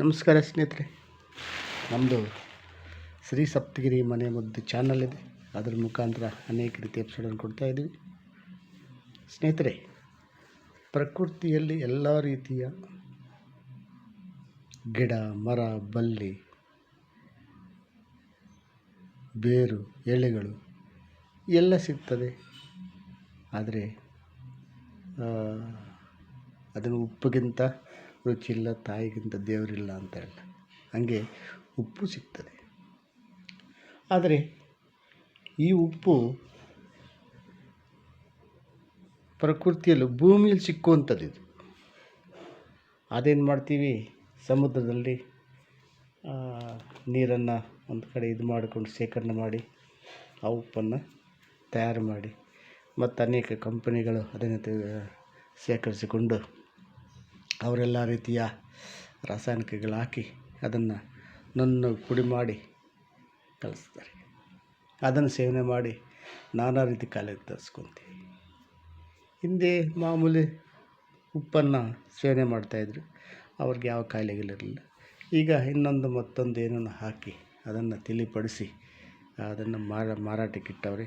ನಮಸ್ಕಾರ ಸ್ನೇಹಿತರೆ. ನಮ್ಮದು ಶ್ರೀ ಸಪ್ತಗಿರಿ ಮನೆ ಮುದ್ದು ಚಾನಲ್ ಇದೆ. ಅದರ ಮುಖಾಂತರ ಅನೇಕ ರೀತಿಯ ಎಪಿಸೋಡನ್ನು ಕೊಡ್ತಾ ಇದ್ದೀವಿ. ಸ್ನೇಹಿತರೆ, ಪ್ರಕೃತಿಯಲ್ಲಿ ಎಲ್ಲ ರೀತಿಯ ಗಿಡ, ಮರ, ಬಳ್ಳಿ, ಬೇರು ಎಳೆಗಳು ಎಲ್ಲ ಸಿಗ್ತದೆ. ಆದರೆ ಅದನ್ನು ಉಪ್ಪಿಗಿಂತ ರುಚಿಯಿಲ್ಲ, ತಾಯಿಗಿಂತ ದೇವರಿಲ್ಲ ಅಂತ ಹೇಳ್ತಾರೆ. ಹಾಗೆ ಉಪ್ಪು ಸಿಗ್ತದೆ. ಆದರೆ ಈ ಉಪ್ಪು ಪ್ರಕೃತಿಯಲ್ಲಿ ಭೂಮಿಯಲ್ಲಿ ಸಿಕ್ಕುವಂಥದ್ದು ಇದು. ಅದೇನು ಮಾಡ್ತೀವಿ? ಸಮುದ್ರದಲ್ಲಿ ನೀರನ್ನು ಒಂದು ಕಡೆ ಇದು ಮಾಡಿಕೊಂಡು ಶೇಖರಣೆ ಮಾಡಿ, ಆ ಉಪ್ಪನ್ನು ತಯಾರು ಮಾಡಿ ಮತ್ತು ಅನೇಕ ಕಂಪನಿಗಳು ಅದನ್ನು ಶೇಖರಿಸಿಕೊಂಡು ಅವರೆಲ್ಲ ರೀತಿಯ ರಾಸಾಯನಿಕಗಳು ಹಾಕಿ ಅದನ್ನು ನನ್ನ ಪುಡಿ ಮಾಡಿ ಕಲಿಸ್ತಾರೆ. ಅದನ್ನು ಸೇವನೆ ಮಾಡಿ ನಾನಾ ರೀತಿ ಕಾಯಿಲೆ ತರಿಸ್ಕೊತೀವಿ. ಹಿಂದೆ ಮಾಮೂಲಿ ಉಪ್ಪನ್ನು ಸೇವನೆ ಮಾಡ್ತಾಯಿದ್ರು ಅವ್ರಿಗೆ ಯಾವ ಕಾಯಿಲೆಗಳಿರಲಿಲ್ಲ ಈಗ ಇನ್ನೊಂದು ಮತ್ತೊಂದು ಏನನ್ನು ಹಾಕಿ ಅದನ್ನು ತಿಳಿಪಡಿಸಿ ಅದನ್ನು ಮಾರ ಮಾರಾಟಕ್ಕಿಟ್ಟವ್ರೆ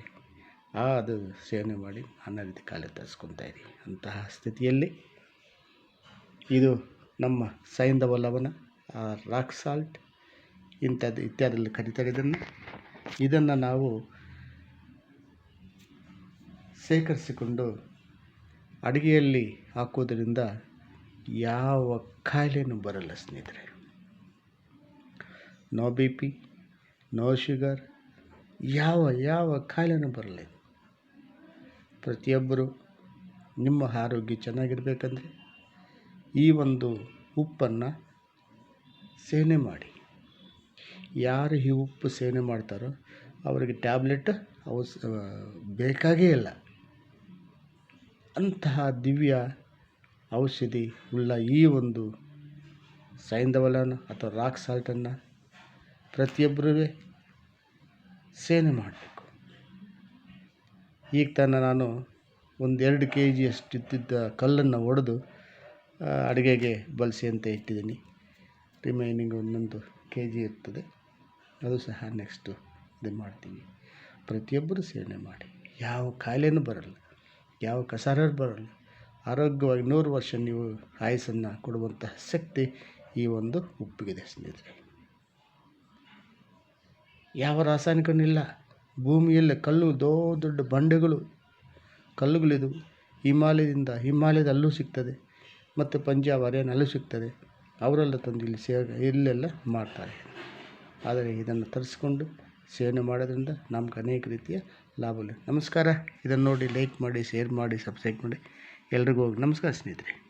ಆ ಅದು ಸೇವನೆ ಮಾಡಿ ನಾನಾ ರೀತಿ ಕಾಯಿಲೆ ತರಿಸ್ಕೊತಾ ಇದ್ದೀವಿ ಅಂತಹ ಸ್ಥಿತಿಯಲ್ಲಿ ಇದು ನಮ್ಮ ಸೈಂಧವ ಲವಣ ರಾಕ್ ಸಾಲ್ಟ್ ಇಂಥದ್ದು ಇತ್ಯಾದಿಯಲ್ಲಿ ಕರಿತಾರೆ ಇದನ್ನು. ಇದನ್ನು ನಾವು ಶೇಖರಿಸಿಕೊಂಡು ಅಡುಗೆಯಲ್ಲಿ ಹಾಕೋದರಿಂದ ಯಾವ ಕಾಯಿಲೆನೂ ಬರಲ್ಲ ಸ್ನೇಹಿತರೆ. No B P no sugar ಯಾವ ಯಾವ ಕಾಯಿಲೆನೂ ಬರಲ್ಲ ಪ್ರತಿಯೊಬ್ಬರು ನಿಮ್ಮ ಆರೋಗ್ಯ ಚೆನ್ನಾಗಿರ್ಬೇಕಂದ್ರೆ ಈ ಒಂದು ಉಪ್ಪನ್ನು ಸೇವನೆ ಮಾಡಿ. ಯಾರು ಈ ಉಪ್ಪು ಸೇವನೆ ಮಾಡ್ತಾರೋ ಅವರಿಗೆ ಟ್ಯಾಬ್ಲೆಟ್ ಔಷ ಬೇಕಾಗೇ ಇಲ್ಲ. ಅಂತಹ ದಿವ್ಯ ಔಷಧಿ ಉಳ್ಳ ಈ ಒಂದು ಸೈಂಧವಲನ ಅಥವಾ ರಾಕ್ ಸಾಲ್ಟನ್ನು ಪ್ರತಿಯೊಬ್ಬರೂ ಸೇವನೆ ಮಾಡಬೇಕು. ಈಗ ತಾನೇ ನಾನು ಒಂದೆರಡು ಕೆ ಜಿಯಷ್ಟು ಇದ್ದಿದ್ದ ಕಲ್ಲನ್ನು ಒಡೆದು ಅಡುಗೆಗೆ ಅಂತ ಇಟ್ಟಿದ್ದೀನಿ. ರಿಮೈನಿಂಗ್ ಒಂದೊಂದು ಕೆ ಜಿ ಇರ್ತದೆ. ಅದು ಸಹ ನೆಕ್ಸ್ಟು ಇದು ಮಾಡ್ತೀವಿ ಪ್ರತಿಯೊಬ್ಬರು ಸೇವನೆ ಮಾಡಿ. ಯಾವ ಕಾಯಿಲೆನೂ ಬರಲ್ಲ. ಯಾವ ಕಸಾರರು ಬರಲ್ಲ. ಆರೋಗ್ಯವಾಗಿ ನೂರು ವರ್ಷ ನೀವು ಆಯಸ್ಸನ್ನು ಕೊಡುವಂತಹ ಶಕ್ತಿ ಈ ಒಂದು ಉಪ್ಪಿಗಿದೆ ಸ್ನೇಹಿತರೆ. ಯಾವ ರಾಸಾಯನಿಕನಿಲ್ಲ ಭೂಮಿಯಲ್ಲಿ ಕಲ್ಲು ದೊಡ್ಡ ದೊಡ್ಡ ಬಂಡೆಗಳು ಕಲ್ಲುಗಳಿದು ಹಿಮಾಲಯದಿಂದ ಹಿಮಾಲಯದಲ್ಲೂ ಸಿಗ್ತದೆ. ಮತ್ತು ಪಂಜಾಬ್ ಹರಿಯಾಣಲ್ಲೂ ಸಿಗ್ತದೆ. ಅವರೆಲ್ಲ ತಂದು ಇಲ್ಲಿ ಸೇ ಇಲ್ಲೆಲ್ಲ ಮಾಡ್ತಾರೆ. ಆದರೆ ಇದನ್ನು ತರಿಸ್ಕೊಂಡು ಸೇವನೆ ಮಾಡೋದ್ರಿಂದ ನಮ್ಗೆ ಅನೇಕ ರೀತಿಯ ಲಾಭ ನಮಸ್ಕಾರ. ಇದನ್ನು ನೋಡಿ ಲೈಕ್ ಮಾಡಿ ಶೇರ್ ಮಾಡಿ ಸಬ್ಸ್ಕ್ರೈಬ್ ಮಾಡಿ. ಎಲ್ರಿಗೂ ನಮಸ್ಕಾರ ಸ್ನೇಹಿತರೆ.